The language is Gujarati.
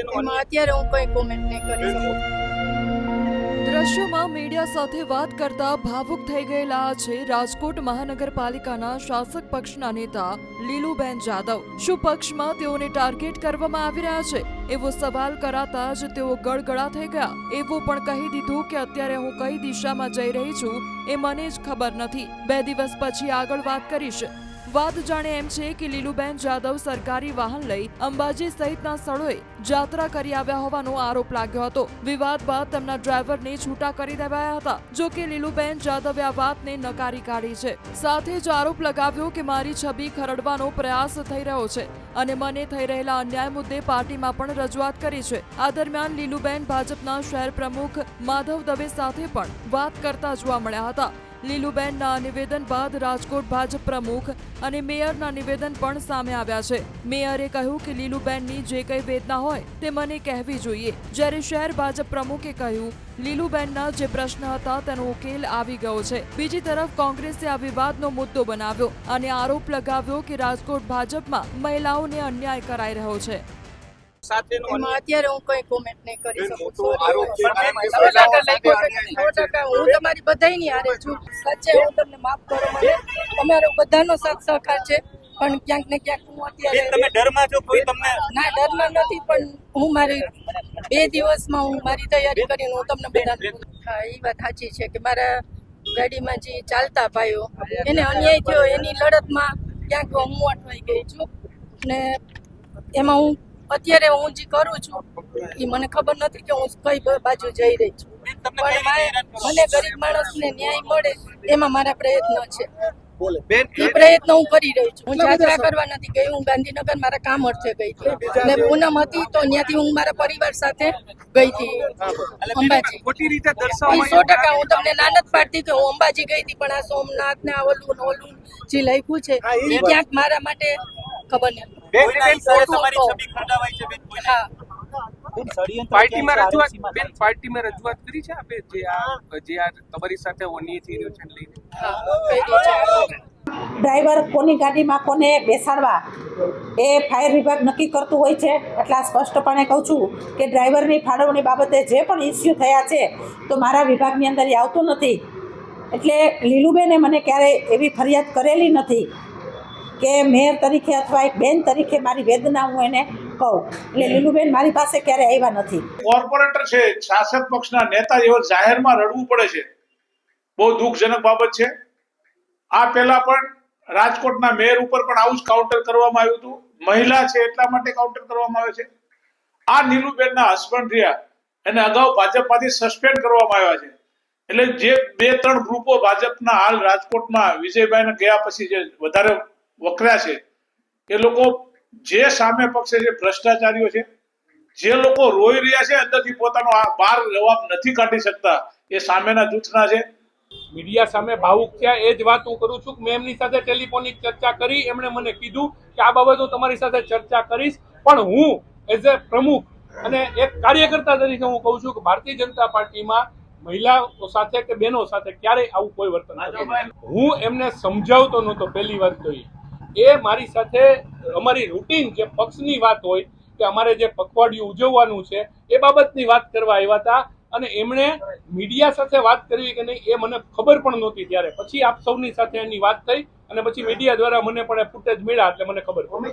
એમાં અત્યારે હું કોઈ કોમેન્ટ નહીં કરી શકું. દ્રશ્યોમાં મીડિયા સાથે વાત કરતા ભાવુક થઈ ગયેલા છે રાજકોટ મહાનગરપાલિકાના શાસક પક્ષના નેતા લીલુબેન જાદવ. શું પક્ષમાં તેઓને ટાર્ગેટ કરવામાં આવી રહ્યા છે? એવો સવાલ કરાતા જ તેઓ ગળગળા થઈ ગયા. એવું પણ કહી દીધું કે અત્યારે હું કઈ દિશામાં જઈ રહી છું એ મને જ ખબર નથી. બે દિવસ પછી આગળ વાત કરીશ. વાત જાણે એમ છે કે લીલુબેન જાદવ સરકારી વાહન લઈ અંબાજી સહિતના સ્થળોએ જાત્રા કરી આવ્યા હોવાનો આરોપ લાગ્યો હતો. વિવાદ બાદ તેમના ડ્રાઈવરને છૂટા કરી દેવાયા હતા. જો કે લીલુબેન જાદવે આ વાતને નકારી કાઢી છે. સાથે જ આરોપ લગાવ્યો કે મારી છબી ખરડવાનો પ્રયાસ થઈ રહ્યો છે અને મને થઈ રહેલા અન્યાય મુદ્દે પાર્ટીમાં પણ રજૂઆત કરી છે. આ દરમિયાન લીલુબેન ભાજપના શહેર પ્રમુખ માધવ દવે સાથે પણ વાત કરતા જોવા મળ્યા હતા. લીલુબેનના નિવેદન બાદ રાજકોટ ભાજપ પ્રમુખ અને મેયરના નિવેદન પણ સામે આવ્યા છે. મેયરે કહ્યું કે લીલુબેનની જે કંઈ વેદના હોય તે મને કહેવી જોઈએ. જ્યારે શહેર ભાજપ પ્રમુખે કહ્યું, લીલુબેનના જે પ્રશ્ન હતા તેનો ઉકેલ આવી ગયો છે. બીજી તરફ કોંગ્રેસે આ વિવાદનો મુદ્દો બનાવ્યો અને આરોપ લગાવ્યો કે રાજકોટ ભાજપમાં મહિલાઓને અન્યાય કરાઈ રહ્યો છે. સાથેનો અત્યારે હું કોઈ કોમેન્ટ નહીં કરી શકું. છે હું તમારી બધાયની હારે છું. સાચે હું તમને માફ કરો મને. તમારો બધાનો સાથ સહકાર છે. પણ ક્યાંક ને ક્યાંક હું અત્યારે તમે ડરમાં છો કોઈ તમને ના ડરમાં નથી પણ હું મારી બે દિવસમાં હું મારી તૈયારી કરીને હું તમને બધાને હા એ વાત સાચી છે કે મારા ગાડીમાં જે ચાલતા ભાઈઓ એને અન્યાય થયો એની લડતમાં ક્યાંક હું અટવાઈ ગઈ છું. ને એમાં હું અત્યારે હું જે કરું છું એ મને ખબર નથી કે હું કઈ બાજુ જઈ રહી છું. પણ મારે- મને ગરીબ માણસને ન્યાય મળે એમાં મારા પ્રયત્ન છે. એ પ્રયત્ન હું કરી રહી છું. હું યાત્રા કરવા નથી ગઈ હું ગાંધીનગર મારા કામ અર્થે ગઈ હતી. અને પૂનમ હતી તો ત્યાંથી હું મારા પરિવાર સાથે ગઈ હતી. અંબાજી. સો ટકા હું તમને નાનત પાડતી કે હું અંબાજી ગઈ હતી પણ આ સોમનાથ ને આ ઓલું ઓલું જે લખ્યું છે એ ક્યાંક મારા માટે ખબર નહીં બેન બેન તમારી છબી ખરડાવાય છે બેન કોઈને? પાર્ટીમાં રજૂઆત બેન પાર્ટીમાં રજૂઆત કરી છે આપે? જે આ જે આ તમારી સાથે અન્યાય થઈ રહ્યો છે લઈને? હા. કરી છે. ડ્રાઈવર કોની ગાડીમાં કોને બેસાડવા એ ફાયર વિભાગ નક્કી કરતું હોય છે. એટલે આ સ્પષ્ટપણે કહું છું કે ડ્રાઈવરની ફાળવણી બાબતે જે પણ ઇસ્યુ થયા છે તો મારા વિભાગની અંદર એ આવતું નથી. એટલે લીલુબેને મને ક્યારેય એવી ફરિયાદ કરેલી નથી. કે મેર તરીકે અથવા એક બેન તરીકે મારી વેદના હું એને કહું. એટલે લીલુબેન મારી પાસે ક્યારે આવ્યા નથી. કોર્પોરેટર છે, શાસક પક્ષના નેતા એવો જાહેરમાં રડવું પડે છે. બહુ દુઃખજનક બાબત છે. આ પહેલા પણ રાજકોટના મેયર ઉપર પણ આવું જ કાઉન્ટર કરવામાં આવ્યું હતું. મહિલા છે એટલા માટે કાઉન્ટર કરવામાં આવે છે. આ નીલુબેનના હસબન્ડ રહ્યા. એને અગાઉ ભાજપમાંથી સસ્પેન્ડ કરવામાં આવ્યા છે. એટલે જે બે ત્રણ ગ્રુપો ભાજપના હાલ રાજકોટમાં વિજયભાઈને ગયા પછી જે વધારે વકર્યા છે. એ લોકો જે સામે પક્ષે જે ભ્રષ્ટાચારીઓ છે જે લોકો રોઈ રહ્યા છે અંદરથી પોતાનો આ બાર જવાબ નથી કાઢી શકતા એ સામેના જૂથના છે. મીડિયા સામે ભાવુક થયા એ જ વાત હું કરું છું કે મેં એમની સાથે ટેલિફોનિક ચર્ચા કરી એમણે મને કીધું કે આ બાબત હું તમારી સાથે ચર્ચા કરીશ પણ હું એઝ અ પ્રમુખ અને એક કાર્યકર્તા તરીકે હું કહું છું કે ભારતીય જનતા પાર્ટીમાં મહિલાઓ સાથે કે બહેનો સાથે ક્યારેય આવું કોઈ વર્તન હું એમને સમજાવતો નહોતો પહેલી વાત તો એ. એ મારી સાથે અમારી રૂટીન જે પક્ષની વાત હોય કે અમારે જે પખવાડિયું ઉજવવાનું છે, એ બાબતની વાત કરવા આવ્યા હતા અને એમણે મીડિયા સાથે વાત કરવી કે નહીં એ મને ખબર પણ નહોતી ત્યારે. પછી આપ સૌની સાથે એની વાત થઈ અને પછી મીડિયા દ્વારા મને પણ ફૂટેજ મળ્યા એટલે મને ખબર પડી.